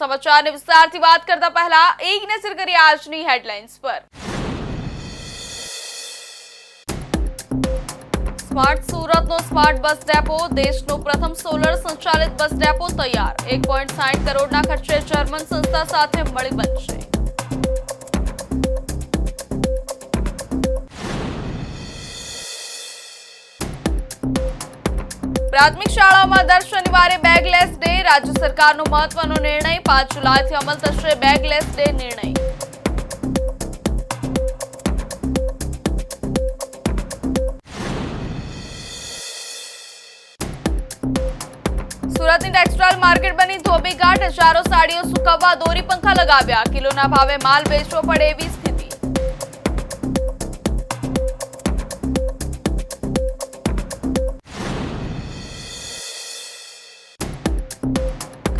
સમાચારની વિસ્તારથી વાત કરતા પહેલા એક નજર કરીએ આજની હેડલાઇન્સ પર. સ્માર્ટ સુરતનો સ્માર્ટ બસ ડેપો, દેશનો પ્રથમ સોલર સંચાલિત બસ ડેપો તૈયાર. એક પોઈન્ટ સાઠ કરોડના ખર્ચે જર્મન સંસ્થા સાથે મળી બનશે. પ્રાથમિક શાળાઓમાં દર શનિવારે બેગલેસ ડે. રાજ્ય સરકારનો મહત્વનો નિર્ણય પાંચ જુલાઈથી અમલ થશે બેગલેસ ડે નિર્ણય. સુરતની ટેક્સટાઇલ માર્કેટ બની ધોબીઘાટ. હજારો સાડીઓ સુકવવા દોરી પંખા લગાવ્યા. કિલોના ભાવે માલ વેચવો પડે એવી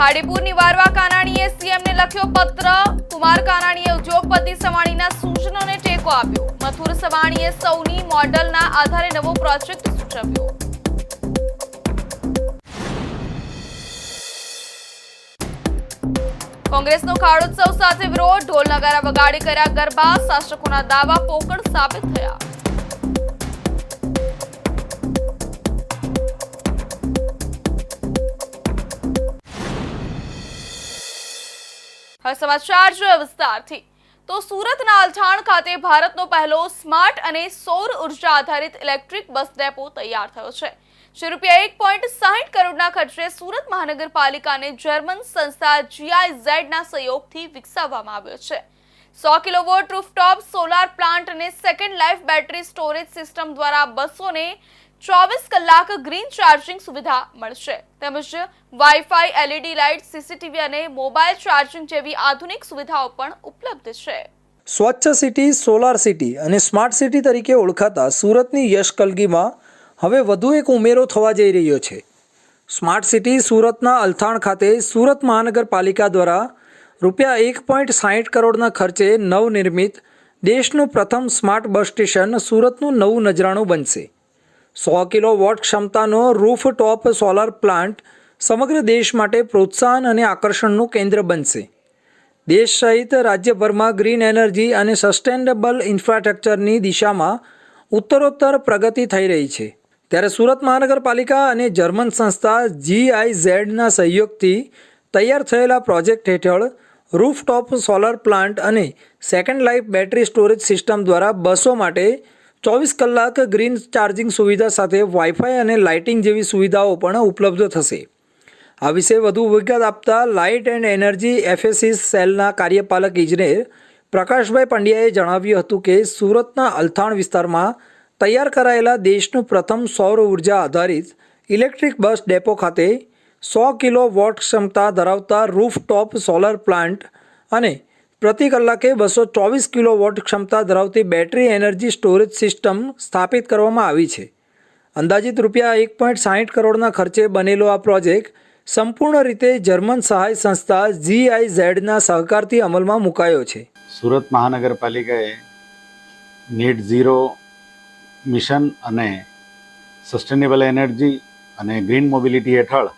સ્થિતિ ખાડીપુર નિવારવા કાનાણીએ સીએમને લખ્યો પત્ર. કુમાર કાનાણીએ ઉદ્યોગપતિ સવાણીના સૂચનોને ટેકો આપ્યો. મથુર સવાણીએ સૌની મોડલના આધારે નવો પ્રોજેક્ટ સૂચવ્યો. કોંગ્રેસનો ખાડોત્સવ સાથે વિરોધ. ઢોલ નગારા વગાડી કર્યા ગરબા. શાસકોના દાવા પોકળ સાબિત થયા. તો સુરતના અલથાણ ખાતે ભારતનો પહેલો સ્માર્ટ અને સૌર ઊર્જા આધારિત ઇલેક્ટ્રિક બસ ડેપો તૈયાર થયો છે. જે રૂપિયા એક પોઈન્ટ સાહીઠ કરોડના ખર્ચે સુરત મહાનગરપાલિકાને જર્મન સંસ્થા જીઆઈઝેડના સહયોગથી વિકસાવવામાં આવ્યો છે. સો કિલોવોટ રૂફટોપ, સોલાર પ્લાન્ટ અને second life battery storage system દ્વારા બસોને ચોવીસ કલાક ગ્રીન ચાર્જિંગ સુવિધા મળશે. તેમજ વાઈફાઈ એલઈડી લાઇટ સીસીટીવી અને મોબાઈલ ચાર્જિંગ જેવી આધુનિક સુવિધાઓ પણ ઉપલબ્ધ છે. સ્વચ્છ સિટી, સોલાર સિટી અને સ્માર્ટ સિટી તરીકે ઓળખાતા સુરતની યશ કલગીમાં હવે વધુ એક ઉમેરો થવા જઈ રહ્યો છે. સ્માર્ટ સિટી સુરતના અલથાણ ખાતે સુરત મહાનગરપાલિકા દ્વારા રૂપિયા એક પોઈન્ટ સાહીઠ કરોડના ખર્ચે નવનિર્મિત દેશનું પ્રથમ સ્માર્ટ બસ સ્ટેશન સુરતનું નવું નજરાણું બનશે. સો કિલો વોટ ક્ષમતાનો રૂફ ટોપ સોલાર પ્લાન્ટ સમગ્ર દેશ માટે પ્રોત્સાહન અને આકર્ષણનું કેન્દ્ર બનશે. દેશ સહિત રાજ્યભરમાં ગ્રીન એનર્જી અને સસ્ટેનેબલ ઇન્ફ્રાસ્ટ્રક્ચરની દિશામાં ઉત્તરોત્તર પ્રગતિ થઈ રહી છે. ત્યારે સુરત મહાનગરપાલિકા અને જર્મન સંસ્થા જીઆઈ ઝેડના સહયોગથી તૈયાર થયેલા પ્રોજેક્ટ હેઠળ રૂફટોપ સોલર પ્લાન્ટ અને second life battery storage system દ્વારા બસો માટે ચોવીસ કલાક ગ્રીન ચાર્જિંગ સુવિધા સાથે વાઈફાઈ અને લાઇટિંગ જેવી સુવિધાઓ પણ ઉપલબ્ધ થશે. આ વિશે વધુ વિગત આપતા લાઇટ એન્ડ એનર્જી એફએસસી સેલના કાર્યપાલક ઇજનેર પ્રકાશભાઈ પંડ્યાએ જણાવ્યું હતું કે સુરતના અલથાણ વિસ્તારમાં તૈયાર કરાયેલા દેશનું પ્રથમ સૌર ઊર્જા આધારિત ઇલેક્ટ્રિક બસ ડેપો ખાતે સો કિલો વોટ ક્ષમતા ધરાવતા રૂફટોપ સોલર પ્લાન્ટ અને પ્રતિ કલાકે બસો ચોવીસ કિલો વોટ ક્ષમતા ધરાવતી બેટરી એનર્જી સ્ટોરેજ સિસ્ટમ સ્થાપિત કરવામાં આવી છે. અંદાજિત રૂપિયા એક પોઈન્ટ સાહીઠ કરોડના ખર્ચે બનેલો આ પ્રોજેક્ટ સંપૂર્ણ રીતે જર્મન સહાય સંસ્થા જીઆઈઝેડના સહકારથી અમલમાં મુકાયો છે. સુરત મહાનગરપાલિકાએ નેટ ઝીરો મિશન અને સસ્ટેનેબલ એનર્જી અને ગ્રીન મોબિલિટી હેઠળ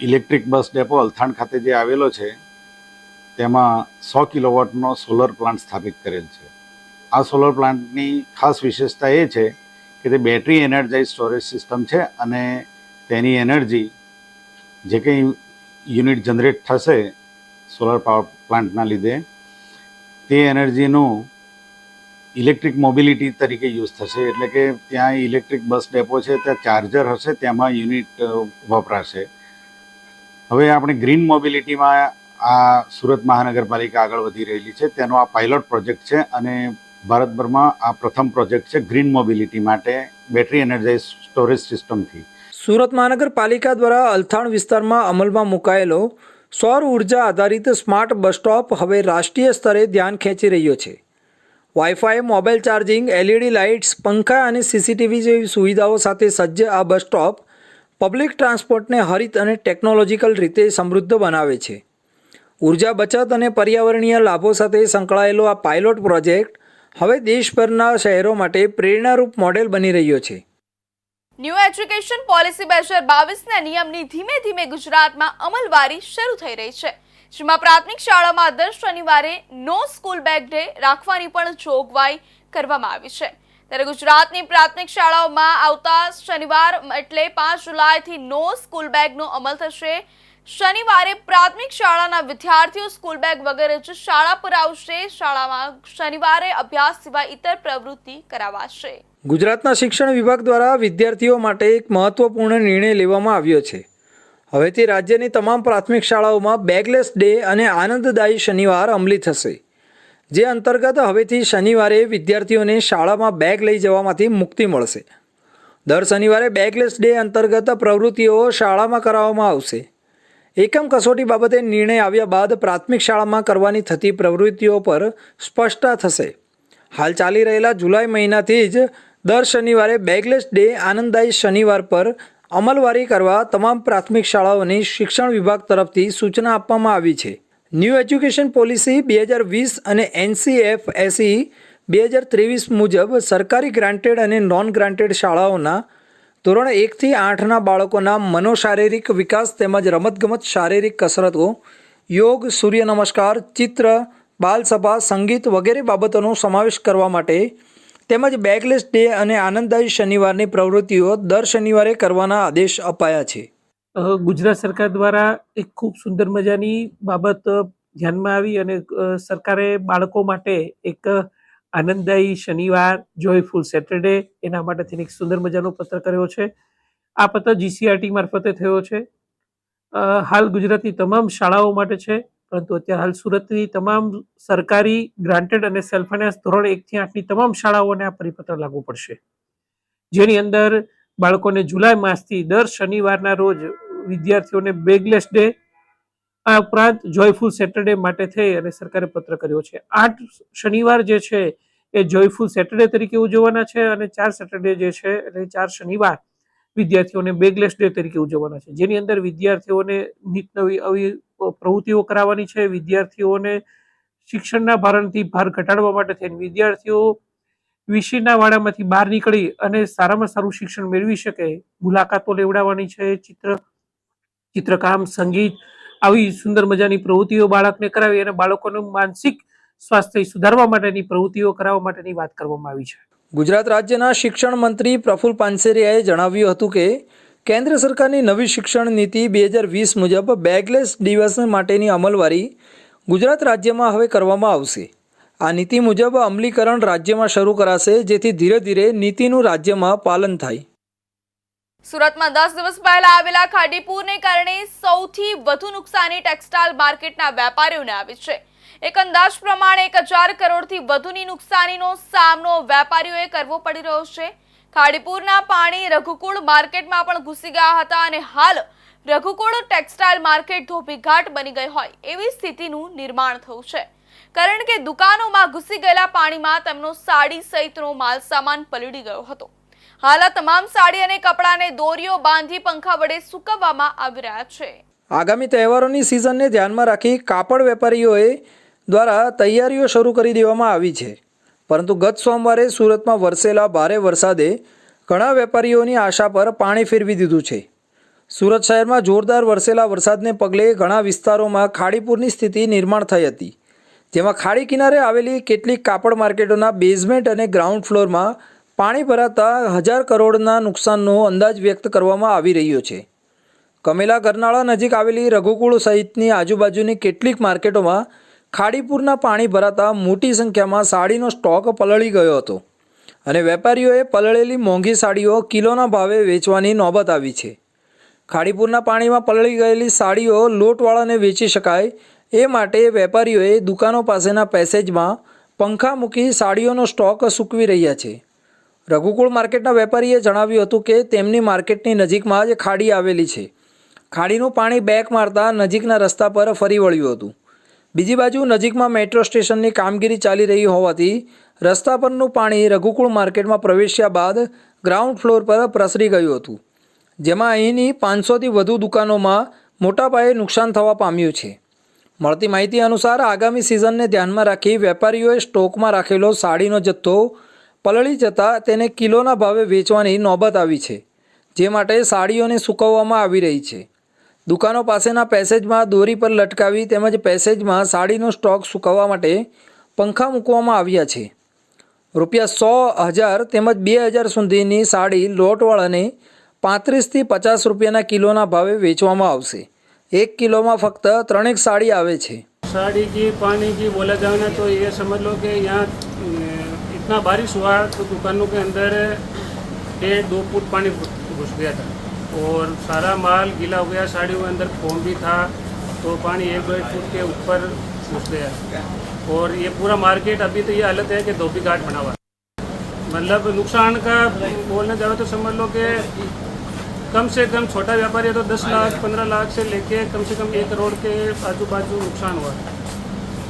ઇલેક્ટ્રિક બસ ડેપો અલથાણ ખાતે જે આવેલો છે, તેમાં સો કિલોવોટનો સોલર પ્લાન્ટ સ્થાપિત કરેલ છે. આ સોલર પ્લાન્ટની ખાસ વિશેષતા એ છે કે તે બેટરી એનર્જાઇઝ સ્ટોરેજ સિસ્ટમ છે અને તેની એનર્જી જે કંઈ યુનિટ જનરેટ થશે સોલર પાવર પ્લાન્ટના લીધે, તે એનર્જીનું ઇલેક્ટ્રિક મોબિલિટી તરીકે યુઝ થશે. એટલે કે ત્યાં ઇલેક્ટ્રિક બસ ડેપો છે, ત્યાં ચાર્જર હશે, તેમાં યુનિટ વપરાશે. હવે આપણે ગ્રીન મોબિલિટીમાં આ સુરત મહાનગરપાલિકા આગળ વધી રહેલી છે. તેનો આ પાયલોટ પ્રોજેક્ટ છે અને ભારતભરમાં આ પ્રથમ પ્રોજેક્ટ છે ગ્રીન મોબિલિટી માટે બેટરી એનર્જાઇઝ સ્ટોરેજ સિસ્ટમથી. સુરત મહાનગરપાલિકા દ્વારા અલથાણ વિસ્તારમાં અમલમાં મુકાયેલો સૌર ઊર્જા આધારિત સ્માર્ટ બસ સ્ટોપ હવે રાષ્ટ્રીય સ્તરે ધ્યાન ખેંચી રહ્યો છે. WiFi mobile charging LED lights પંખા અને સીસીટીવી જેવી સુવિધાઓ સાથે સજ્જ આ બસ સ્ટોપ પબ્લિક ટ્રાન્સપોર્ટને હરિત અને ટેકનોલોજીકલ રીતે સમૃદ્ધ બનાવે છે. ઊર્જા બચત અને પર્યાવરણીય લાભો સાથે સંકળાયેલો આ પાયલોટ પ્રોજેક્ટ હવે દેશભરના શહેરો માટે પ્રેરણારૂપ મોડેલ બની રહ્યો છે. ન્યૂ એજ્યુકેશન પોલિસી બે હજાર બાવીસના નિયમની ધીમે ધીમે ગુજરાતમાં અમલવારી શરૂ થઈ રહી છે. જેમાં પ્રાથમિક શાળામાં દર શનિવારે નો સ્કૂલ બેગ ડે રાખવાની પણ જોગવાઈ કરવામાં આવી છે. ત્યારે ગુજરાતની પ્રાથમિક શાળાઓમાં આવતા શનિવાર એટલે પાંચ જુલાઈથી નો સ્કૂલ બેગનો અમલ થશે. શનિવારે પ્રાથમિક શાળાના વિદ્યાર્થીઓ સ્કૂલ બેગ વગેરે જ શાળા પર આવશે. શાળામાં શનિવારે અભ્યાસ સિવાય ઇતર પ્રવૃત્તિ કરાવાશે. ગુજરાતના શિક્ષણ વિભાગ દ્વારા વિદ્યાર્થીઓ માટે એક મહત્વપૂર્ણ નિર્ણય લેવામાં આવ્યો છે. હવેથી રાજ્યની તમામ પ્રાથમિક શાળાઓમાં બેગલેસ ડે અને આનંદદાયી શનિવાર અમલી થશે. જે અંતર્ગત હવેથી શનિવારે વિદ્યાર્થીઓને શાળામાં બેગ લઈ જવામાંથી મુક્તિ મળશે. દર શનિવારે બેગલેસ ડે અંતર્ગત પ્રવૃત્તિઓ શાળામાં કરાવવામાં આવશે. એકમ કસોટી બાબતે નિર્ણય આવ્યા બાદ પ્રાથમિક શાળામાં કરવાની થતી પ્રવૃત્તિઓ પર સ્પષ્ટતા થશે. હાલ ચાલી રહેલા જુલાઈ મહિનાથી જ દર શનિવારે બેગલેસ ડે આનંદદાયી શનિવાર પર અમલવારી કરવા તમામ પ્રાથમિક શાળાઓની શિક્ષણ વિભાગ તરફથી સૂચના આપવામાં આવી છે. ન્યૂ એજ્યુકેશન પોલિસી બે હજાર વીસ અને એનસીએફ એસી બે હજાર ત્રેવીસ મુજબ સરકારી ગ્રાન્ટેડ અને નોન ગ્રાન્ટેડ શાળાઓના ધોરણ એકથી આઠના બાળકોના મનોશારીરિક વિકાસ તેમજ રમતગમત શારીરિક કસરતો, યોગ સૂર્ય નમસ્કાર ચિત્ર, બાલસભા, સંગીત વગેરે બાબતોનો સમાવેશ કરવા માટે તેમજ બેગલેસ ડે અને આનંદદાયી શનિવારની પ્રવૃત્તિઓ દર શનિવારે કરવાના આદેશ અપાયા છે. ગુજરાત સરકાર દ્વારા એક ખૂબ સુંદર મજાની બાબત ધ્યાનમાં આવી અને સરકારે બાળકો માટે એક આનંદદાયી શનિવાર જોયફુલ સેટરડે એના માટે એક સુંદર મજાનો પત્ર કર્યો છે. આ પત્ર જીસીઆરટી મારફતે થયો છે. હાલ ગુજરાતની તમામ શાળાઓ માટે છે, પરંતુ અત્યારે હાલ સુરતની તમામ સરકારી ગ્રાન્ટેડ અને સેલ્ફ ફાઇનાન્સ ધોરણ એકથી આઠની તમામ શાળાઓને આ પરિપત્ર લાગુ પડશે. જેની અંદર બાળકોને જુલાઈ માસથી દર શનિવારના રોજ વિદ્યાર્થીઓને બેગલેસ ડે આ ઉપરાંત જોયફુલ સેટરડે માટે થઈ અને સરકારે પત્ર કર્યો છે. આઠ શનિવાર જે છે એ જોયફુલ સેટરડે તરીકે ઉજવવાના છે અને ચાર સેટરડે જે છે એટલે ચાર શનિવાર વિદ્યાર્થીઓને બેગલેસ ડે તરીકે ઉજવવાના છે. જેની અંદર વિદ્યાર્થીઓને નીત નવી આવી પ્રવૃત્તિઓ કરાવવાની છે, વિદ્યાર્થીઓને શિક્ષણના ભારણથી ભાર ઘટાડવા માટે થઈને વિદ્યાર્થીઓ વિષયના વાડામાંથી બહાર નીકળી અને સારામાં સારું શિક્ષણ મેળવી શકે, મુલાકાતો લેવડાવવાની છે, ચિત્ર ચિત્રકામ, સંગીત આવી સુંદર મજાની પ્રવૃત્તિઓ બાળકને કરાવી અને બાળકોનું માનસિક સ્વાસ્થ્ય સુધારવા માટેની પ્રવૃત્તિઓ કરાવવા માટેની વાત કરવામાં આવી છે. ગુજરાત રાજ્યના શિક્ષણ મંત્રી પ્રફુલ પાનસેરિયાએ જણાવ્યું હતું કે, કેન્દ્ર સરકારની નવી શિક્ષણ નીતિ બે હજાર વીસ મુજબ બેગલેસ દિવસ માટેની અમલવારી ગુજરાત રાજ્યમાં હવે કરવામાં આવશે. આ નીતિ મુજબ અમલીકરણ રાજ્યમાં શરૂ કરાશે, જેથી ધીરે ધીરે નીતિનું રાજ્યમાં પાલન થાય. સુરતમાં દસ દિવસ પહેલા આવેલા ખાડીપુરને કારણે સૌથી વધુ નુકસાની ટેક્સટાઇલ માર્કેટના વેપારીઓને આવી છે. એક અંદાજ પ્રમાણે એક હજાર કરોડથી વધુની નુકસાનીનો સામનો વેપારીઓએ કરવો પડી રહ્યો છે. ખાડીપુરના પાણી રઘુકુળ માર્કેટમાં પણ ઘૂસી ગયા હતા અને હાલ રઘુકુળ ટેક્સટાઇલ માર્કેટ ધોબીઘાટ બની ગઈ હોય એવી સ્થિતિનું નિર્માણ થયું છે. કારણ કે દુકાનોમાં ઘૂસી ગયેલા પાણીમાં તેમનો સાડી સહિતનો માલ સામાન પલળી ગયો હતો. હાલ આ તમામ સાડી અને કપડાને દોરીઓ બાંધી પંખા વડે સૂકવવામાં આવી રહ્યા છે. આગામી તહેવારોની સિઝનને ધ્યાનમાં રાખી કાપડ વેપારીઓએ દ્વારા તૈયારીઓ શરૂ કરી દેવામાં આવી છે. પરંતુ ગત સોમવારે સુરતમાં વરસેલા ભારે વરસાદે ઘણા વેપારીઓની આશા પર પાણી ફેરવી દીધું છે. સુરત શહેરમાં જોરદાર વરસેલા વરસાદને પગલે ઘણા વિસ્તારોમાં ખાડીપુરની સ્થિતિ નિર્માણ થઈ હતી. જેમાં ખાડી કિનારે આવેલી કેટલીક કાપડ માર્કેટોના બેઝમેન્ટ અને ગ્રાઉન્ડ ફ્લોરમાં પાણી ભરાતા હજાર કરોડના નુકસાનનો અંદાજ વ્યક્ત કરવામાં આવી રહ્યો છે. કમેલા ગરનાળા નજીક આવેલી રઘુકુળ સહિતની આજુબાજુની કેટલીક માર્કેટોમાં ખાડીપુરના પાણી ભરાતા મોટી સંખ્યામાં સાડીનો સ્ટોક પલળી ગયો હતો અને વેપારીઓએ પલળેલી મોંઘી સાડીઓ કિલોના ભાવે વેચવાની નોબત આવી છે. ખાડીપુરના પાણીમાં પલળી ગયેલી સાડીઓ લોટવાળાને વેચી શકાય એ માટે વેપારીઓએ દુકાનો પાસેના પેસેજમાં પંખા મૂકી સાડીઓનો સ્ટોક સૂકવી રહ્યા છે. રઘુકુળ માર્કેટના વેપારીએ જણાવ્યું હતું કે તેમની માર્કેટની નજીકમાં જ ખાડી આવેલી છે. ખાડીનું પાણી બેક મારતા નજીકના રસ્તા પર ફરી વળ્યું હતું. બીજી બાજુ નજીકમાં મેટ્રો સ્ટેશનની કામગીરી ચાલી રહી હોવાથી રસ્તા પરનું પાણી રઘુકુળ માર્કેટમાં પ્રવેશ્યા બાદ ગ્રાઉન્ડ ફ્લોર પર પ્રસરી ગયું હતું. જેમાં અહીંની પાંચસોથી વધુ દુકાનોમાં મોટા પાયે નુકસાન થવા પામ્યું છે. મળતી માહિતી અનુસાર આગામી સિઝનને ધ્યાનમાં રાખી વેપારીઓએ સ્ટોકમાં રાખેલો સાડીનો જથ્થો પલળી જતાં તેને કિલોના ભાવે વેચવાની નોબત આવી છે, જે માટે સાડીઓને સૂકવવામાં આવી રહી છે. દુકાનો પાસેના પેસેજમાં દોરી પર લટકાવી તેમજ પેસેજમાં સાડીનો સ્ટોક સૂકવવા માટે પંખા મૂકવામાં આવ્યા છે. રૂપિયા સો હજાર તેમજ બે હજાર સુધીની સાડી લોટવાળાને પાંત્રીસથી પચાસ રૂપિયાના કિલોના ભાવે વેચવામાં આવશે. એક કિલોમાં ફક્ત ત્રણેક સાડી આવે છે. સાડી જી પાણી જી બોલે જાના તો એ સમજ લો કે યહાં इतना बारिश हुआ तो दुकानों के अंदर डेढ़ दो फुट पानी घुस गया था। और सारा माल गीला हो गया, साड़ियों के अंदर फोम भी था तो पानी एक डेढ़ फुट के ऊपर घुस गया। और ये पूरा मार्केट अभी तो ये हालत है कि धोबी घाट बना हुआ मतलब नुकसान का बोलने जाए तो समझ लो कि कम से कम छोटा व्यापारी है तो दस लाख, पंद्रह लाख से लेके कम से कम एक करोड़ के आजू बाजू नुकसान हुआ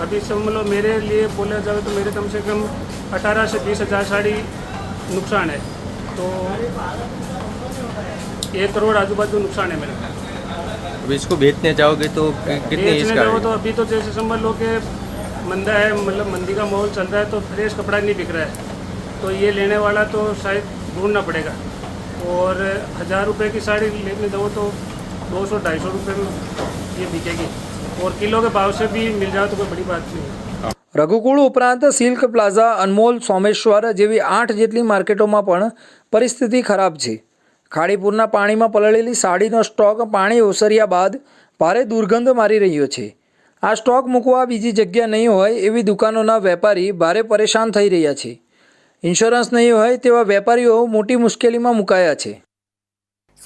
अभी समझ लो मेरे लिए बोला जाए तो मेरे कम से कम अठारह से बीस हज़ार साड़ी नुकसान है। तो एक करोड़ आजू बाजू नुकसान है मेरे अब इसको बेचने जाओगे तो कितनी बेचने जाओ तो अभी तो जैसे समझ लो कि मंदा है मतलब मंदी का माहौल चल रहा है तो फ्रेश कपड़ा नहीं बिक रहा है। तो ये लेने वाला तो शायद ढूंढना पड़ेगा। और हज़ार रुपये की साड़ी लेने जाओ तो दो सौ ढाई सौ रुपये में ये बिकेगी। और किलो के भाव से भी मिल जाए तो कोई बड़ी बात नहीं है રઘુકુળ ઉપરાંત સિલ્ક પ્લાઝા અનમોલ સોમેશ્વર જેવી આઠ જેટલી માર્કેટોમાં પણ પરિસ્થિતિ ખરાબ છે ખાડીપુરના પાણીમાં પલળેલી સાડીનો સ્ટોક પાણી ઓસર્યા બાદ ભારે દુર્ગંધ મારી રહ્યો છે આ સ્ટોક મૂકવા બીજી જગ્યા નહીં હોય એવી દુકાનોના વેપારી ભારે પરેશાન થઈ રહ્યા છે ઇન્સ્યોરન્સ નહીં હોય તેવા વેપારીઓ મોટી મુશ્કેલીમાં મુકાયા છે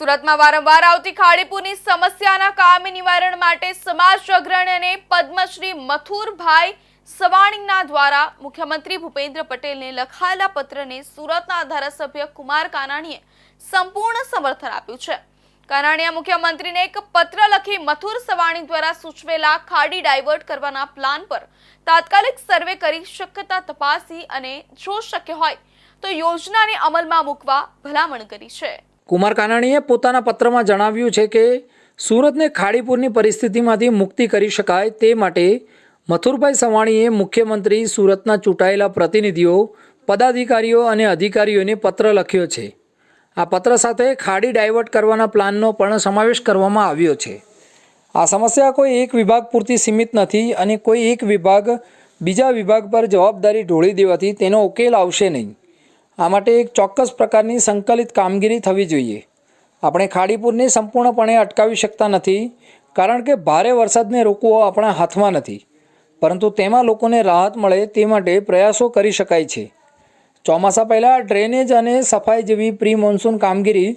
સુરતમાં વારંવાર આવતી ખાડીપુરની સમસ્યાના કામ નિવારણ માટે સમાજ અગ્રણી અને પદ્મશ્રી મથુરભાઈ સવાણીના દ્વારા મુખ્યમંત્રી ભૂપેન્દ્ર પટેલને લખાયેલા પત્રને સુરતના ધારાસભ્ય કુમાર કાનાણીએ સંપૂર્ણ સમર્થન આપ્યું છે. કાનાણીએ મુખ્યમંત્રીને એક પત્ર લખી મથુર સવાણી દ્વારા સૂચવેલા ખાડી ડાયવર્ટ કરવાના પ્લાન પર તાત્કાલિક સર્વે કરી શક્યતા તપાસી અને જો શક્ય હોય તો યોજનાને અમલમાં મૂકવા ભલામણ કરી છે. કુમાર કાનાણીએ પોતાના પત્રમાં જણાવ્યું છે કે સુરતને ખાડીપુરની પરિસ્થિતિમાંથી મુક્તિ કરી શકાય તે માટે મથુરભાઈ સવાણીએ મુખ્યમંત્રી સુરતના ચૂંટાયેલા પ્રતિનિધિઓ, પદાધિકારીઓ અને અધિકારીઓને પત્ર લખ્યો છે. આ પત્ર સાથે ખાડી ડાયવર્ટ કરવાના પ્લાનનો પણ સમાવેશ કરવામાં આવ્યો છે. આ સમસ્યા કોઈ એક વિભાગ પૂરતી સીમિત નથી અને કોઈ એક વિભાગ બીજા વિભાગ પર જવાબદારી ઢોળી દેવાથી તેનો ઉકેલ આવશે નહીં. આ માટે એક ચોક્કસ પ્રકારની સંકલિત કામગીરી થવી જોઈએ. આપણે ખાડીપુરને સંપૂર્ણપણે અટકાવી શકતા નથી, કારણ કે ભારે વરસાદને રોકવો આપણા હાથમાં નથી. પરંતુ તેમાં લોકોને રાહત મળે તે માટે પ્રયાસો કરી શકાય છે. ચોમાસા પહેલાં ડ્રેનેજ અને સફાઈ જેવી પ્રી મોન્સૂન કામગીરી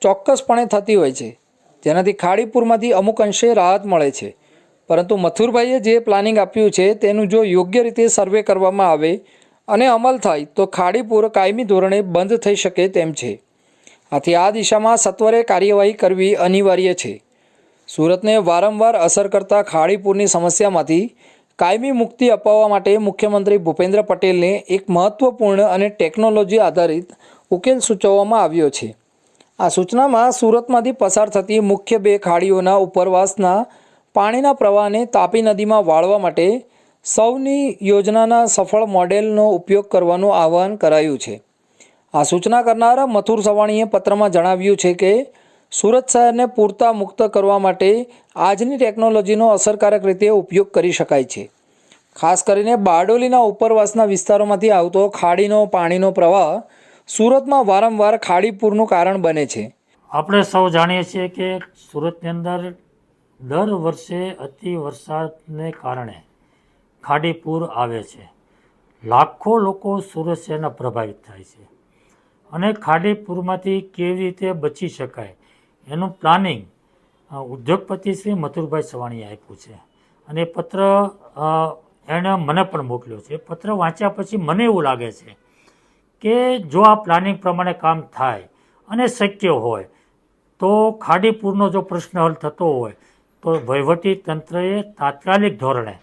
ચોક્કસપણે થતી હોય છે. જેનાથી ખાડીપુરમાંથી અમુક અંશે રાહત મળે છે. પરંતુ મથુરભાઈએ જે પ્લાનિંગ આપ્યું છે તેનું જો યોગ્ય રીતે સર્વે કરવામાં આવે અને અમલ થાય તો ખાડીપુર કાયમી ધોરણે બંધ થઈ શકે તેમ છે. આથી આ દિશામાં સત્વરે કાર્યવાહી કરવી અનિવાર્ય છે. સુરતને વારંવાર અસર કરતા ખાડીપુરની સમસ્યામાંથી કાયમી મુક્તિ અપાવવા માટે મુખ્યમંત્રી ભૂપેન્દ્ર પટેલને એક મહત્ત્વપૂર્ણ અને ટેકનોલોજી આધારિત ઉકેલ સૂચવવામાં આવ્યો છે. આ સૂચનામાં સુરતમાંથી પસાર થતી મુખ્ય બે ખાડીઓના ઉપરવાસના પાણીના પ્રવાહને તાપી નદીમાં વાળવા માટે સૌની યોજનાના સફળ મોડેલનો ઉપયોગ કરવાનું આહવાન કરાયું છે. આ સૂચના કરનારા મથુર સવાણીએ પત્રમાં જણાવ્યું છે કે, સુરત શહેરને પૂરતા મુક્ત કરવા માટે આજની ટેકનોલોજીનો અસરકારક રીતે ઉપયોગ કરી શકાય છે. ખાસ કરીને બારડોલીના ઉપરવાસના વિસ્તારોમાંથી આવતો ખાડીનો પાણીનો પ્રવાહ સુરતમાં વારંવાર ખાડીપૂરનું કારણ બને છે. આપણે સૌ જાણીએ છીએ કે સુરતની અંદર દર વર્ષે અતિ વરસાદને કારણે ખાડીપૂર આવે છે. લાખો લોકો સુરત શહેરના પ્રભાવિત થાય છે. અને ખાડીપુરમાંથી કેવી રીતે બચી શકાય એનું પ્લાનિંગ ઉદ્યોગપતિ શ્રી મથુરભાઈ સવાણીએ આપ્યું છે. અને પત્ર એણે મને પણ મોકલ્યો છે. પત્ર વાંચ્યા પછી મને એવું લાગે છે કે જો આ પ્લાનિંગ પ્રમાણે કામ થાય અને શક્ય હોય, તો ખાડીપુરનો જો પ્રશ્ન હલ થતો હોય, તો વહીવટી તંત્રએ તાત્કાલિક ધોરણે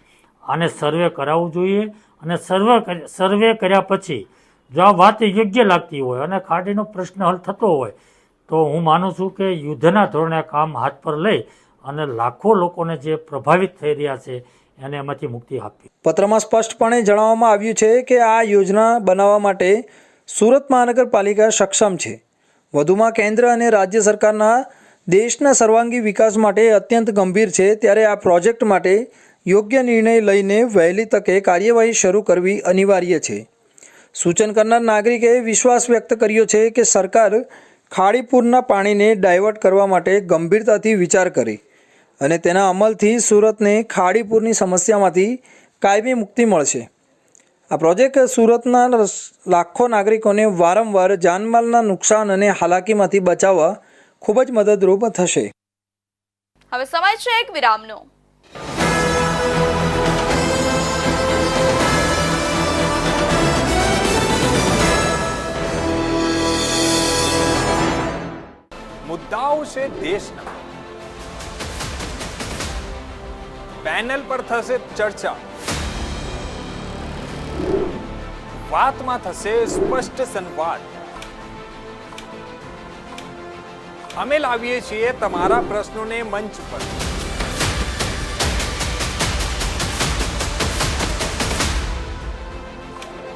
આને સર્વે કરાવવું જોઈએ અને સર્વે સર્વે કર્યા પછી જો આ વાત યોગ્ય લાગતી હોય અને ખાડીનો પ્રશ્ન હલ થતો હોય, તો હું માનું છું કે યુદ્ધના ધોરણે કામ હાથ પર લઈ અને લાખો લોકોને જે પ્રભાવિત થઈ રહ્યા છે, એને એમાંથી મુક્તિ આપવી પત્રમાં સ્પષ્ટપણે જણાવવામાં આવ્યું છે કે આ યોજના બનાવવા માટે સુરત મહાનગરપાલિકા સક્ષમ છે. વધુમાં કેન્દ્ર અને રાજ્ય સરકારના દેશના સર્વાંગી વિકાસ માટે અત્યંત ગંભીર છે. ત્યારે આ પ્રોજેક્ટ માટે યોગ્ય નિર્ણય લઈને વહેલી તકે કાર્યવાહી શરૂ કરવી અનિવાર્ય છે. સૂચન કરનાર નાગરિકે વિશ્વાસ વ્યક્ત કર્યો છે કે સરકાર ખાડીપુરના પાણીને ડાયવર્ટ કરવા માટે ગંભીરતાથી વિચાર કરે અને તેના અમલથી સુરતને ખાડીપુરની સમસ્યામાંથી કાયમી મુક્તિ મળશે. આ પ્રોજેક્ટ સુરતના લાખો નાગરિકોને વારંવાર જાનમાલના નુકસાન અને હાલાકીમાંથી બચાવવા ખૂબ જ મદદરૂપ થશે. હવે સમય છે એક વિરામનો. મુદ્દાઓ છે દેશના પેનલ પર થશે ચર્ચા વાતમાં થશે સ્પષ્ટ સંવાદ અમે લાવીએ છીએ તમારા પ્રશ્નોને મંચ પર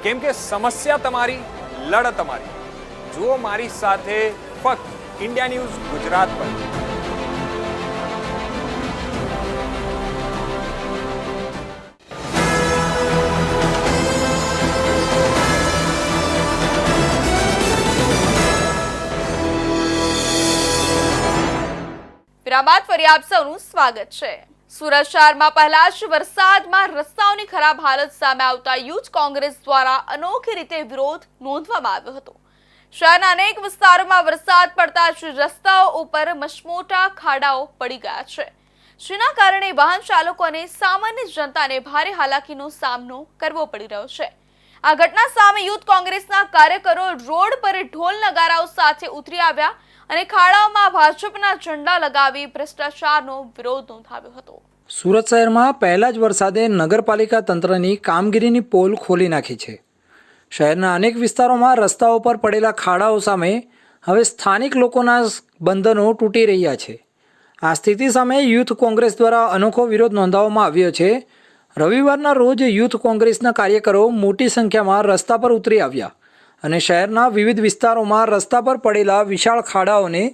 કેમ કે સમસ્યા તમારી લડત તમારી જુઓ મારી સાથે ફક્ત ઇન્ડિયા ન્યૂઝ ગુજરાત પર. સૌનું સ્વાગત છે. સુરત શહેરમાં પહેલા જ વરસાદમાં રસ્તાઓની ખરાબ હાલત સામે આવતા યુથ કોંગ્રેસ દ્વારા અનોખી રીતે વિરોધ નોંધવામાં આવ્યો હતો. શહેરના અનેક વિસ્તારોમાં વરસાદ પડતા જ રસ્તાઓ ઉપર મશમોટા ખાડાઓ પડી ગયા છે. જેના કારણે વાહન ચાલકો અને સામાન્ય જનતાને ભારે હાલાકીનો સામનો કરવો પડી રહ્યો છે. આ ઘટના સામે યુથ કોંગ્રેસના કાર્યકરો રોડ પર ઢોલ નગારાઓ સાથે ઉતરી આવ્યા અને ખાડાઓમાં ભાજપના ઝંડા લગાવી ભ્રષ્ટાચારનો વિરોધ નોંધાવ્યો હતો. સુરત શહેરમાં પહેલા જ વરસાદે નગરપાલિકા તંત્રની કામગીરીની પોલ ખોલી નાખી છે. શહેરના અનેક વિસ્તારોમાં રસ્તાઓ પર પડેલા ખાડાઓ સામે હવે સ્થાનિક લોકોના બંધનો તૂટી રહ્યા છે. આ સ્થિતિ સામે યુથ કોંગ્રેસ દ્વારા અનોખો વિરોધ નોંધાવવામાં આવ્યો છે. રવિવારના રોજ યુથ કોંગ્રેસના કાર્યકરો મોટી સંખ્યામાં રસ્તા પર ઉતરી આવ્યા અને શહેરના વિવિધ વિસ્તારોમાં રસ્તા પર પડેલા વિશાળ ખાડાઓને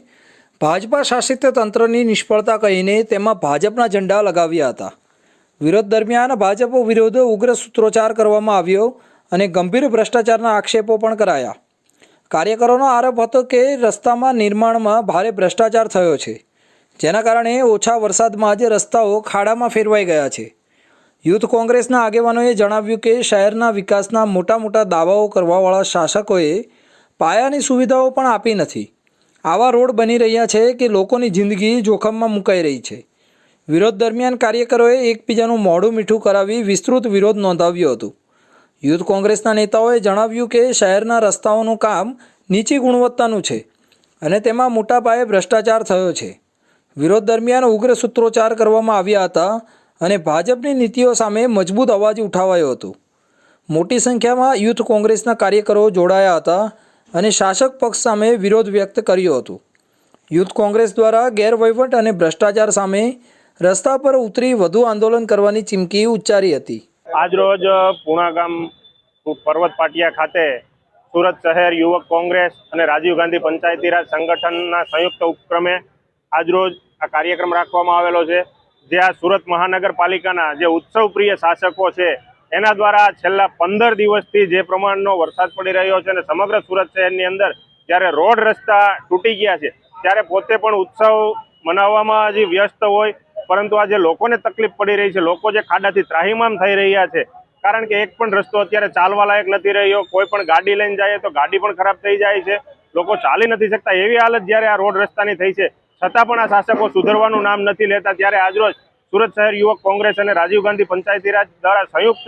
ભાજપા શાસિત તંત્રની નિષ્ફળતા કહીને તેમાં ભાજપના ઝંડા લગાવ્યા હતા. વિરોધ દરમિયાન ભાજપ વિરુદ્ધ ઉગ્ર સૂત્રોચ્ચાર કરવામાં આવ્યો અને ગંભીર ભ્રષ્ટાચારના આક્ષેપો પણ કરાયા. કાર્યકરોનો આરોપ હતો કે રસ્તામાં નિર્માણમાં ભારે ભ્રષ્ટાચાર થયો છે. જેના કારણે ઓછા વરસાદમાં આજે રસ્તાઓ ખાડામાં ફેરવાઈ ગયા છે. યુથ કોંગ્રેસના આગેવાનોએ જણાવ્યું કે શહેરના વિકાસના મોટા મોટા દાવાઓ કરવાવાળા શાસકોએ પાયાની સુવિધાઓ પણ આપી નથી. આવા રોડ બની રહ્યા છે કે લોકોની જિંદગી જોખમમાં મુકાઈ રહી છે. વિરોધ દરમિયાન કાર્યકરોએ એકબીજાનું મોઢું મીઠું કરાવી વિસ્તૃત વિરોધ નોંધાવ્યો હતો. યુથ કોંગ્રેસના નેતાઓએ જણાવ્યું કે શહેરના રસ્તાઓનું કામ નીચી ગુણવત્તાનું છે અને તેમાં મોટા પાયે ભ્રષ્ટાચાર થયો છે. વિરોધ દરમિયાન ઉગ્ર સૂત્રોચ્ચાર કરવામાં આવ્યા હતા અને ભાજપની નીતિઓ સામે મજબૂત અવાજ ઉઠાવાયો હતો. મોટી સંખ્યામાં યુથ કોંગ્રેસના કાર્યકરો જોડાયા હતા અને શાસક પક્ષ સામે વિરોધ વ્યક્ત કર્યો હતો. યુથ કોંગ્રેસ દ્વારા ગેરવહીવટ અને ભ્રષ્ટાચાર સામે રસ્તા પર ઉતરી વધુ આંદોલન કરવાની ચીમકી ઉચ્ચારી હતી. આજરોજ પૂણા ગામ પર્વત પાટિયા ખાતે સુરત શહેર યુવક કોંગ્રેસ અને રાજીવ ગાંધી પંચાયતીરાજ સંગઠનના સંયુક્ત ઉપક્રમે આજરોજ આ કાર્યક્રમ રાખવામાં આવેલો છે, જે આ સુરત મહાનગરપાલિકાના જે ઉત્સવ પ્રિય શાસકો છે, એના દ્વારા છેલ્લા પંદર દિવસથી જે પ્રમાણનો વરસાદ પડી રહ્યો છે અને સમગ્ર સુરત શહેરની અંદર જ્યારે રોડ રસ્તા તૂટી ગયા છે, ત્યારે પોતે પણ ઉત્સવ મનાવવામાં હજી વ્યસ્ત હોય પરંતુ આજે લોકોને તકલીફ પડી રહી છે. લોકો જે ખાડાથી ત્રાહીમામ થઈ રહ્યા છે. કારણ કે એક પણ રસ્તો અત્યારે ચાલવા લાયક નથી રહ્યો. કોઈ પણ ગાડી લઈને જાય તો ગાડી પણ ખરાબ થઈ જાય છે. લોકો ચાલી નથી શકતા. એવી હાલત જ્યારે આ રોડ રસ્તાની થઈ છે. છતાં પણ આ શાસકો સુધરવાનું નામ નથી લેતા. ત્યારે આજરોજ સુરત શહેર યુવક કોંગ્રેસ અને રાજીવ ગાંધી પંચાયતી રાજ દ્વારા સંયુક્ત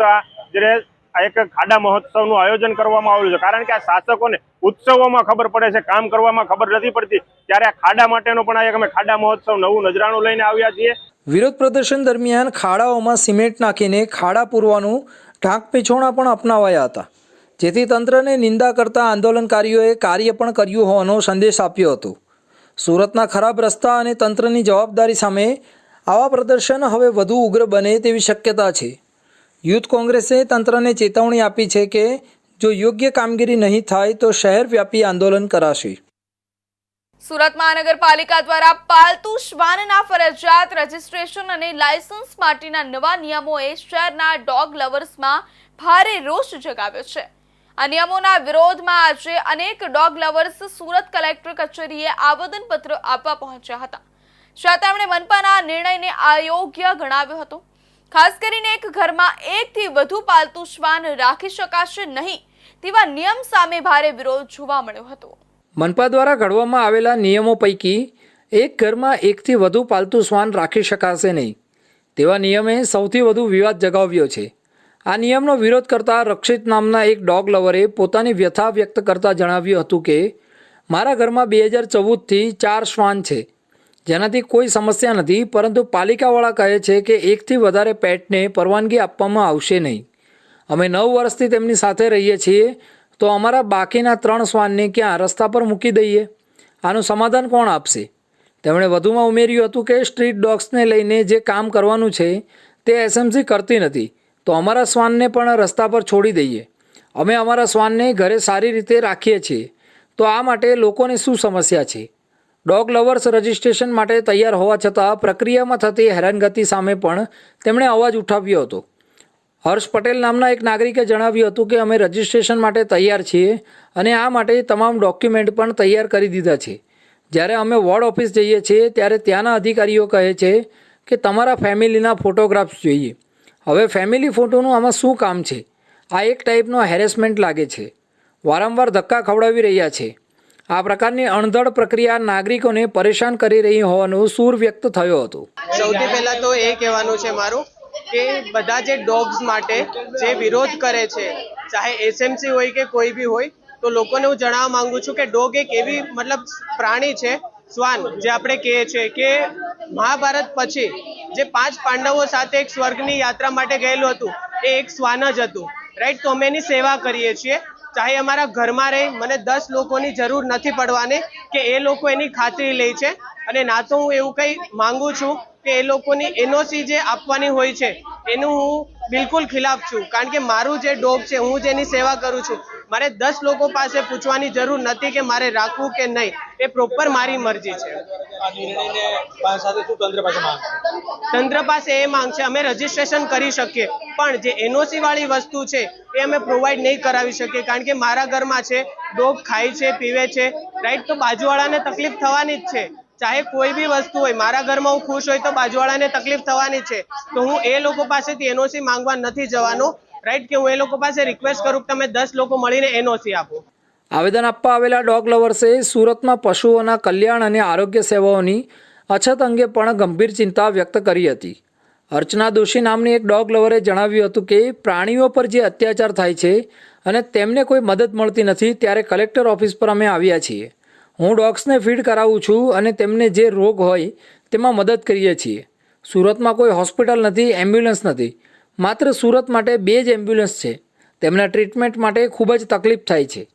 જે એક ખાડા મહોત્સવનું આયોજન કરવામાં આવ્યું છે. કારણ કે આ શાસકોને ઉત્સવોમાં ખબર પડે છે, કામ કરવામાં ખબર નથી પડતી. ત્યારે આ ખાડા માટેનો પણ આ એક અમે ખાડા મહોત્સવ નવું નજરાણું લઈને આવ્યા છીએ. વિરોધ પ્રદર્શન દરમિયાન ખાડાઓમાં સિમેન્ટ નાખીને ખાડા પૂરવાનું ઢાંકપીછોણા પણ અપનાવાયા હતા. જેથી તંત્રને નિંદા કરતા આંદોલનકારીઓએ કાર્ય પણ કર્યું હોવાનો સંદેશ આપ્યો હતો. સુરતના ખરાબ રસ્તા અને તંત્રની જવાબદારી સામે આવા પ્રદર્શન હવે વધુ ઉગ્ર બને તેવી શક્યતા છે. યુથ કોંગ્રેસે તંત્રને ચેતવણી આપી છે કે જો યોગ્ય કામગીરી નહીં થાય તો શહેરવ્યાપી આંદોલન કરાશે. સુરત મહાનગરપાલિકા દ્વારા પાલતુ શ્વાનના ફરજિયાત રજીસ્ટ્રેશન અને લાયસન્સ માટેના નવા નિયમોએ શહેરના ડોગ લવર્સમાં ભારે રોષ જગાવ્યો છે. આ નિયમોના વિરોધમાં આજે અનેક ડોગ લવર્સ સુરત કલેક્ટર કચેરીએ આવેદનપત્ર આપવા પહોંચ્યા હતા. જ્યાં તેમણે મનપાના નિર્ણયને અયોગ્ય ગણાવ્યો હતો. ખાસ કરીને એક ઘરમાં એકથી વધુ પાલતુ શ્વાન રાખી શકાશે નહીં તેવા નિયમ સામે ભારે વિરોધ જોવા મળ્યો હતો. મનપા દ્વારા ઘડવામાં આવેલા નિયમો પૈકી એક ઘરમાં એકથી વધુ પાલતુ શ્વાન રાખી શકાશે નહીં. તેવા નિયમે સૌથી વધુ વિવાદ જગાવ્યો છે. આ નિયમનો વિરોધ કરતા રક્ષિત નામના એક ડોગ લવરે પોતાની વ્યથા વ્યક્ત કરતા જણાવ્યું હતું કે, મારા ઘરમાં બે હજાર ચૌદથી ચાર શ્વાન છે. જેનાથી કોઈ સમસ્યા નથી, પરંતુ પાલિકાવાળા કહે છે કે એકથી વધારે પેટને પરવાનગી આપવામાં આવશે નહીં. અમે નવ વર્ષથી તેમની સાથે રહીએ છીએ તો અમારા બાકીના ત્રણ શ્વાનને ક્યાં રસ્તા પર મૂકી દઈએ? આનું સમાધાન કોણ આપશે? તેમણે વધુમાં ઉમેર્યું હતું કે સ્ટ્રીટ ડોગ્સને લઈને જે કામ કરવાનું છે તે એસએમસી કરતી નથી, તો અમારા શ્વાનને પણ રસ્તા પર છોડી દઈએ. અમે અમારા શ્વાનને ઘરે સારી રીતે રાખીએ છીએ. તો આ માટે લોકોને શું સમસ્યા છે? ડોગ લવર્સ રજિસ્ટ્રેશન માટે તૈયાર હોવા છતાં પ્રક્રિયામાં થતી હેરાનગતિ સામે પણ તેમણે અવાજ ઉઠાવ્યો હતો. હર્ષ પટેલ નામના એક નાગરિકે જણાવ્યું હતું કે અમે રજિસ્ટ્રેશન માટે તૈયાર છીએ અને આ માટે તમામ ડોક્યુમેન્ટ પણ તૈયાર કરી દીધા છે. જ્યારે અમે વોર્ડ ઓફિસ જઈએ છીએ, ત્યારે ત્યાંના અધિકારીઓ કહે છે કે તમારા ફેમિલીના ફોટોગ્રાફ્સ જોઈએ. હવે ફેમિલી ફોટોનું આમાં શું કામ છે? આ એક ટાઈપનો હેરેસમેન્ટ લાગે છે. વારંવાર ધક્કા ખવડાવી રહ્યા છે. આ પ્રકારની અણધડ પ્રક્રિયા નાગરિકોને પરેશાન કરી રહી હોવાનો સૂર વ્યક્ત થયો હતો. સૌથી પહેલા તો એ કહેવાનું છે મારું કે બધા જે ડોગ્સ માટે જે વિરોધ કરે છે, ચાહે એસએમસી હોય કે કોઈ બી હોય, તો લોકોને હું જણાવવા માંગુ છું કે ડોગ એક એવી મતલબ પ્રાણી છે, શ્વાન, જે આપણે કહીએ છીએ કે મહાભારત પછી જે પાંચ પાંડવો સાથે એક સ્વર્ગની યાત્રા માટે ગયેલું હતું, એ એક શ્વાન જ હતું. રાઈટ તો અમે એની સેવા કરીએ છીએ. ચાહે અમારા ઘરમાં રહી, મને દસ લોકોની જરૂર નથી પડવાની કે એ લોકો એની ખાતરી લે છે. અને ના તો હું એવું કંઈ માંગુ છું કે એ લોકોની એનઓસી જે આપવાની હોય છે એનું હું બિલકુલ ખિલાફ છું. કારણ કે મારું જે ડોગ છે હું જેની સેવા કરું છું મારે દસ લોકો પાસે પૂછવાની જરૂર નથી કે મારે રાખવું કે નહીં. એ પ્રોપર મારી મરજી છે. તંત્ર પાસે એ માંગ છે અમે રજીસ્ટ્રેશન કરી શકીએ પણ જે એનઓસી વાળી વસ્તુ છે એ અમે પ્રોવાઈડ નહીં કરાવી શકીએ. કારણ કે મારા ઘરમાં છે ડોગ ખાય છે પીવે છે રાઈટ તો બાજુવાળાને તકલીફ થવાની જ છે. ચાહે કોઈ બી વસ્તુ હોય, મારા ઘરમાં હું ખુશ હોય તો બાજુવાળાને તકલીફ થવાની છે. તો હું એ લોકો પાસેથી એનઓસી માંગવા નથી જવાનો. રાઈટ કે હું એ લોકો પાસે રિક્વેસ્ટ કરું કે તમે દસ લોકો મળીને એનઓસી આપો. આવેદન આપવા આવેલા ડોગ લવર્સે સુરતમાં પશુઓના કલ્યાણ અને આરોગ્ય સેવાઓની અછત અંગે પણ ગંભીર ચિંતા વ્યક્ત કરી હતી. અર્ચના દોશી નામની એક ડોગ લવરે જણાવ્યું હતું કે, પ્રાણીઓ પર જે અત્યાચાર થાય છે અને તેમને કોઈ મદદ મળતી નથી, ત્યારે કલેક્ટર ઓફિસ પર અમે આવ્યા છીએ. હું ડોગ્સને ફીડ કરાવું છું અને તેમને જે રોગ હોય તેમાં મદદ કરીએ છીએ. સુરતમાં કોઈ હોસ્પિટલ નથી, એમ્બ્યુલન્સ નથી. માત્ર સુરત માટે બે જ એમ્બ્યુલન્સ છે. તેમના ટ્રીટમેન્ટ માટે ખૂબ જ તકલીફ થાય છે.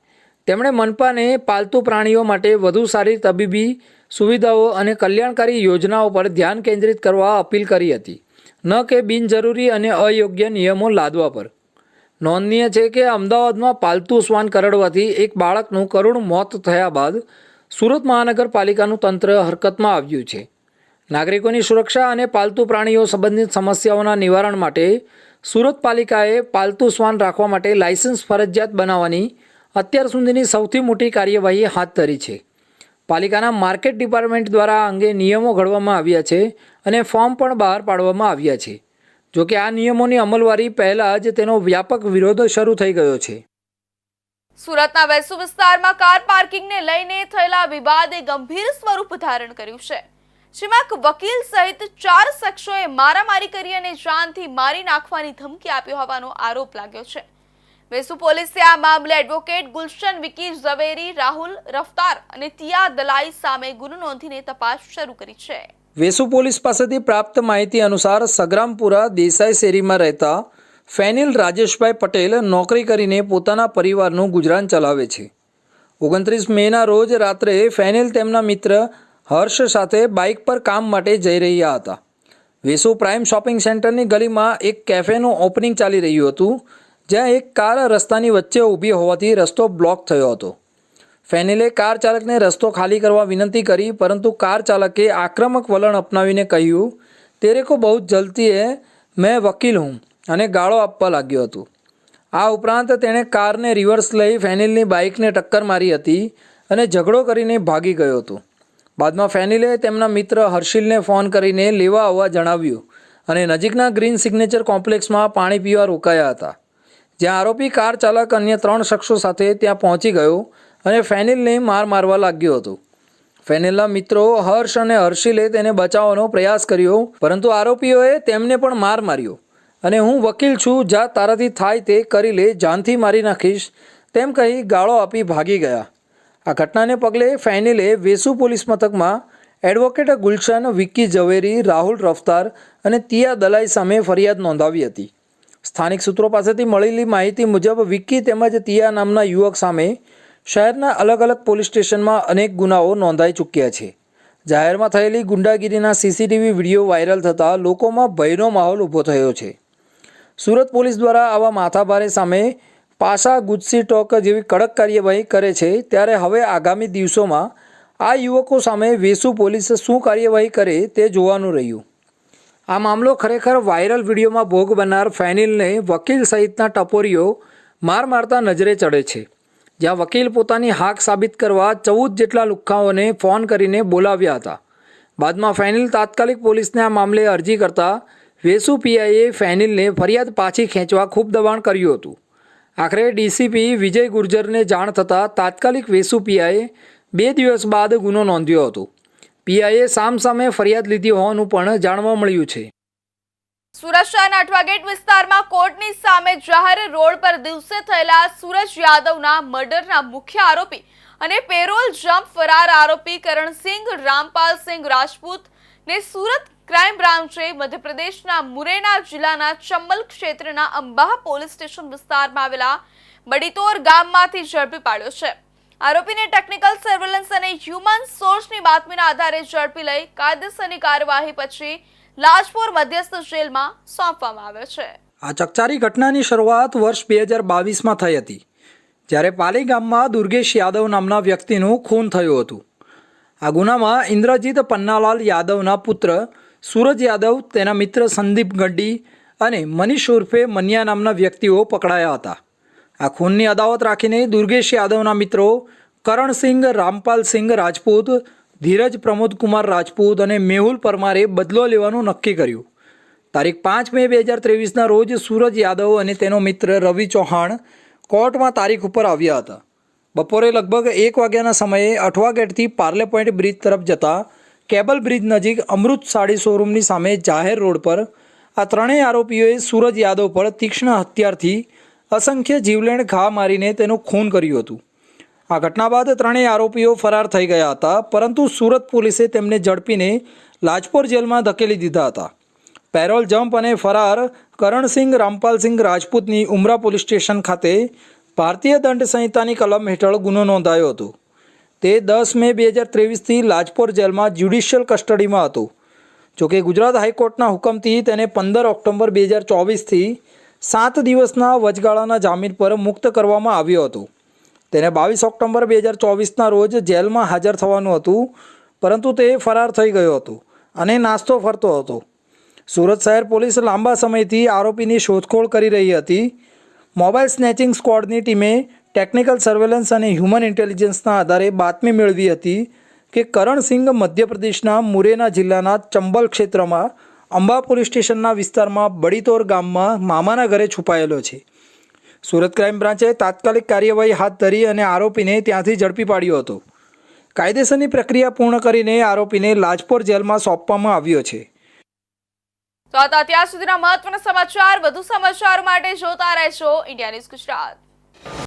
તેમણે મનપાને પાલતુ પ્રાણીઓ માટે વધુ સારી તબીબી સુવિધાઓ અને કલ્યાણકારી યોજનાઓ પર ધ્યાન કેન્દ્રિત કરવા અપીલ કરી હતી. ન કે બિનજરૂરી અને અયોગ્ય નિયમો લાદવા પર. નોંધનીય છે કે અમદાવાદમાં પાલતુ શ્વાન કરડવાથી એક બાળકનું કરુણ મોત થયા બાદ સુરત મહાનગરપાલિકાનું તંત્ર હરકતમાં આવ્યું છે. નાગરિકોની સુરક્ષા અને પાલતુ પ્રાણીઓ સંબંધિત સમસ્યાઓના નિવારણ માટે સુરત પાલિકાએ પાલતુ શ્વાન રાખવા માટે લાયસન્સ ફરજિયાત બનાવવાની અત્યાર સુધીની સૌથી મોટી કાર્યવાહી હાથ ધરી છે. પાલિકાના માર્કેટ ડિપાર્ટમેન્ટ દ્વારા અંગે નિયમો ઘડવામાં આવ્યા છે અને ફોર્મ પણ બહાર પાડવામાં આવ્યા છે. જોકે આ નિયમોની અમલવારી પહેલાં જ તેનો વ્યાપક વિરોધ શરૂ થઈ ગયો છે. સુરતના વેસુ વિસ્તારમાં કાર પાર્કિંગને લઈને થયેલા વિવાદે ગંભીર સ્વરૂપ ધારણ કર્યું છે. જેમાં વકીલ સહિત ચાર શખ્સોએ મારામારી કરી અને જાનથી મારી નાખવાની ધમકી આપી હોવાનો આરોપ લાગ્યો છે. વેસુ પોલીસે આ મામલે એડવોકેટ ગુલશન વિકી ઝવેરી, રાહુલ રફતાર અને તિયા દલાઈ સામે ગુનો નોંધીને તપાસ શરૂ કરી છે. વેસુ પોલીસ પાસેથી પ્રાપ્ત માહિતી અનુસાર સગ્રામપુરા દેસાઈ શેરીમાં રહેતા ફેનિલ રાજેશભાઈ પટેલ નોકરી કરીને પોતાના પરિવારનું ગુજરાન ચલાવે છે. ઓગણત્રીસ મેના રોજ રાત્રે ફેનિલ તેમના મિત્ર હર્ષ સાથે બાઇક પર કામ માટે જઈ રહ્યા હતા. વેસુ પ્રાઇમ શોપિંગ સેન્ટરની ગલીમાં એક કેફેનું ઓપનિંગ ચાલી રહ્યું હતું, જ્યાં એક કાર રસ્તાની વચ્ચે ઊભી હોવાથી રસ્તો બ્લોક થયો હતો. ફેનિલે કાર ચાલકને રસ્તો ખાલી કરવા વિનંતી કરી, પરંતુ કાર ચાલકે આક્રમક વલણ અપનાવીને કહ્યું, તેરે કો બહુ જલ્દી હે, મેં વકીલ હું. અને ગાળો આપવા લાગ્યો હતો. આ ઉપરાંત તેણે કારને રિવર્સ લઈ ફેનિલની બાઇકને ટક્કર મારી હતી અને ઝઘડો કરીને ભાગી ગયો હતો. બાદમાં ફેનિલે તેમના મિત્ર હર્ષિલને ફોન કરીને લેવા આવવા જણાવ્યું અને નજીકના ગ્રીન સિગ્નેચર કોમ્પ્લેક્સમાં પાણી પીવા રોકાયા હતા. જ્યાં આરોપી કાર ચાલક અન્ય ત્રણ શખ્સો સાથે ત્યાં પહોંચી ગયો અને ફેનિલને માર મારવા લાગ્યો હતો. ફેનિલના મિત્રો હર્ષ અને હર્ષિલે તેને બચાવવાનો પ્રયાસ કર્યો, પરંતુ આરોપીઓએ તેમને પણ માર માર્યો. અને હું વકીલ છું, જા તારાથી થાય તે કરી લે, જાનથી મારી નાખીશ. તેમ કહી ગાળો આપી ભાગી ગયા. આ ઘટનાને પગલે ફેનિલે વેસુ પોલીસ મથકમાં એડવોકેટ ગુલશન, વિક્કી ઝવેરી, રાહુલ રફતાર અને તિયા દલાઈ સામે ફરિયાદ નોંધાવી હતી. સ્થાનિક સૂત્રો પાસેથી મળેલી માહિતી મુજબ વિક્કી તેમજ તિયા નામના યુવક સામે શહેરના અલગ અલગ પોલીસ સ્ટેશનમાં અનેક ગુનાઓ નોંધાઈ ચૂક્યા છે. જાહેરમાં થયેલી ગુંડાગીરીના સીસીટીવી વીડિયો વાયરલ થતાં લોકોમાં ભયનો માહોલ ઊભો થયો છે. સુરત પોલીસ દ્વારા આવા માથાભારે સામે પાસા ગુજસી ટોક જેવી કડક કાર્યવાહી કરે છે. ત્યારે હવે આગામી દિવસોમાં આ યુવકો સામે વેસુ પોલીસ શું કાર્યવાહી કરે તે જોવાનું રહ્યું. આ મામલો ખરેખર વાયરલ વિડીયોમાં ભોગ બનનાર ફેનિલને વકીલ સહિતના ટપોરીઓ માર મારતા નજરે ચડે છે. જ્યાં વકીલ પોતાની હાક સાબિત કરવા ચૌદ જેટલા લુખ્ખાઓને ફોન કરીને બોલાવ્યા હતા. બાદમાં ફેનિલ તાત્કાલિક પોલીસને આ મામલે અરજી કરતા વેસુ પીઆઈએ ફેનિલને ફરિયાદ પાછી ખેંચવા ખૂબ દબાણ કર્યું હતું. આખરે ડીસીપી વિજય ગુર્જરને જાણ થતાં તાત્કાલિક વેસુપિયાએ બે દિવસ બાદ ગુનો નોંધ્યો હતો. પીઆઈએ સામસામે ફરિયાદ લીધી હોવાનું પણ જાણવા મળ્યું છે. સુરત શહેરના અઠવાગેટ વિસ્તારમાં કોર્ટની સામે જાહેર રોડ પર દિવસે થયેલા સુરજ યાદવના મર્ડરના મુખ્ય આરોપી અને પેરોલ જમ્પ ફરાર આરોપી કરણસિંહ, રામપાલસિંહ રાજપૂત ને સુરત ક્રાઇમ બ્રાન્ચે મધ્યપ્રદેશના મુરેના જિલ્લાના ચંબલ ક્ષેત્રના અંબાહ પોલીસ સ્ટેશન વિસ્તારમાં આવેલા બડીતોર ગામમાંથી ઝડપી પાડ્યો છે. આરોપીને ટેકનિકલ સર્વેલન્સ અને હ્યુમન સોર્સની બાતમીના આધારે ઝડપી લઈ કાયદેસરની કાર્યવાહી પછી લાજપોર મધ્યસ્થ જેલમાં સોંપવામાં આવ્યો છે. આ ચકચારી ઘટનાની શરૂઆત વર્ષ બે હજાર બાવીસમાં થઈ હતી, જ્યારે પાલી ગામમાં દુર્ગેશ યાદવ નામના વ્યક્તિનું ખૂન થયું હતું. આ ગુનામાં ઇન્દ્રજીત પન્નાલાલ યાદવના પુત્ર સૂરજ યાદવ, તેના મિત્ર સંદીપ ગડ્ડી અને મનીષ ઉર્ફે મનિયા નામના વ્યક્તિઓ પકડાયા હતા. આ ખૂનની અદાવત રાખીને દુર્ગેશ યાદવના મિત્રો કરણસિંહ રામપાલસિંહ રાજપૂત, ધીરજ પ્રમોદકુમાર રાજપૂત અને મેહુલ પરમારે બદલો લેવાનું નક્કી કર્યું. તારીખ પાંચ મે બે હજાર ત્રેવીસના રોજ સૂરજ યાદવ અને તેનો મિત્ર રવિ ચૌહાણ કોર્ટમાં તારીખ ઉપર આવ્યા હતા. બપોરે લગભગ એક વાગ્યાના સમયે અઠવા ગેટથી પાર્લે પોઈન્ટ બ્રિજ તરફ જતા કેબલ બ્રિજ નજીક અમૃત સાડી શોરૂમની સામે જાહેર રોડ પર આ ત્રણેય આરોપીઓએ સૂરજ યાદવ પર તીક્ષ્ણ હથિયારથી અસંખ્ય જીવલેણ ઘા મારીને તેનું ખૂન કર્યું હતું. આ ઘટના બાદ ત્રણેય આરોપીઓ ફરાર થઈ ગયા હતા, પરંતુ સુરત પોલીસે તેમને ઝડપીને લાજપોર જેલમાં ધકેલી દીધા હતા. પેરોલ જમ્પ અને ફરાર કરણસિંહ રામપાલસિંહ રાજપૂતની ઉમરા પોલીસ સ્ટેશન ખાતે ભારતીય દંડ સંહિતાની કલમ હેઠળ ગુનો નોંધાયો હતો. તે દસ મે બે હજાર ત્રેવીસથી લાજપોર જેલમાં જ્યુડિશિયલ કસ્ટડીમાં હતું. જોકે ગુજરાત હાઈકોર્ટના હુકમથી તેને પંદર ઓક્ટોબર બે હજાર ચોવીસથી સાત દિવસના વચગાળાના જામીન પર મુક્ત કરવામાં આવ્યો હતો. તેને બાવીસ ઓક્ટોબર બે હજાર ચોવીસના રોજ જેલમાં હાજર થવાનું હતું, પરંતુ તે ફરાર થઈ ગયો હતો અને નાસ્તો ફરતો હતો. સુરત શહેર પોલીસ લાંબા સમયથી આરોપીની શોધખોળ કરી રહી હતી. મોબાઈલ સ્નેચિંગ સ્ક્વોડની ટીમે ટેકનિકલ સર્વેલન્સ અને હ્યુમન ઇન્ટેલિજન્સના આધારે બાતમી મેળવી હતી કે કરણસિંહ મધ્યપ્રદેશના મુરેના જિલ્લાના ચંબલ ક્ષેત્રમાં અંબા પોલીસ સ્ટેશનના વિસ્તારમાં બડીતોર ગામમાં મામાના ઘરે છુપાયેલો છે. સુરત ક્રાઇમ બ્રાન્ચે તાત્કાલિક કાર્યવાહી હાથ ધરી અને આરોપીને ત્યાંથી ઝડપી પાડ્યો હતો. કાયદેસરની પ્રક્રિયા પૂર્ણ કરીને આરોપીને લાજપોર જેલમાં સોંપવામાં આવ્યો છે. તો આ અત્યાર સુધીના મહત્વના સમાચાર. વધુ સમાચાર માટે જોતા રહેશો ઇન્ડિયા ન્યૂઝ ગુજરાત.